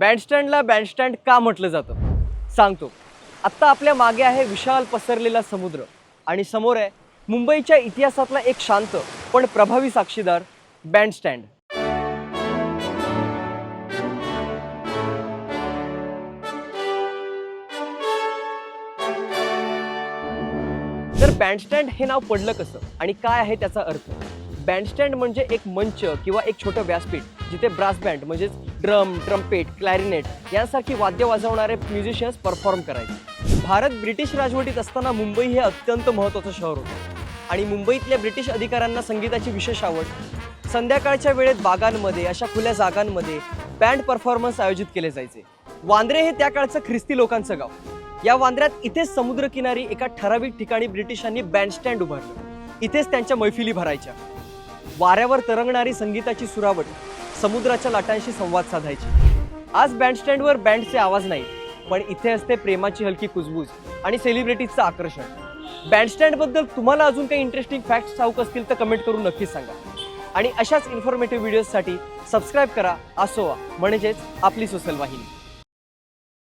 बँडस्टँडला बँडस्टँड का म्हटलं जातं? सांगतो. आत्ता आपल्या मागे आहे विशाल पसरलेला समुद्र. आणि समोर आहे मुंबईच्या इतिहासातला एक शांत पण प्रभावी साक्षीदार बँडस्टँड तर बँडस्टँड हे नाव पडलं कसं? आणि काय आहे त्याचा अर्थ? बँडस्टँड म्हणजे एक मंच किंवा एक छोटं व्यासपीठ जिथे ब्रास बँड म्हणजेच ड्रम ट्रम्पेट क्लॅरिनेट यांसारखी वाद्य वाजवणारे म्युझिशियन्स परफॉर्म करायचे. भारत ब्रिटिश राजवटीत असताना मुंबई हे अत्यंत महत्त्वाचं शहर होतं. आणि मुंबईतल्या ब्रिटिश अधिकाऱ्यांना संगीताची विशेष आवड. संध्याकाळच्या वेळेत बागांमध्ये अशा खुल्या जागांमध्ये बँड परफॉर्मन्स आयोजित केले जायचे. वांद्रे हे त्या काळचं ख्रिस्ती लोकांचं गाव. या वांद्र्यात इथेच समुद्रकिनारी एका ठराविक ठिकाणी ब्रिटिशांनी बँडस्टँड उभारलं. इथेच त्यांच्या मैफिली भरायच्या. वाऱ्यावर तरंगणारी संगीताची सुरावट समुद्राच्या लाटांशी संवाद साधायची. आज बँडस्टँडवर बँडचे आवाज नाही पण इथे असते प्रेमाची हलकी कुजबूज आणि सेलिब्रिटीजचं आकर्षण. बँडस्टँडबद्दल तुम्हाला अजून काही इंटरेस्टिंग फॅक्ट्स ठाऊक असतील तर कमेंट करून नक्कीच सांगा. आणि अशाच इन्फॉर्मेटिव्ह व्हिडिओजसाठी सबस्क्राईब करा असोवा म्हणजेच आपली सोशल वाहिनी.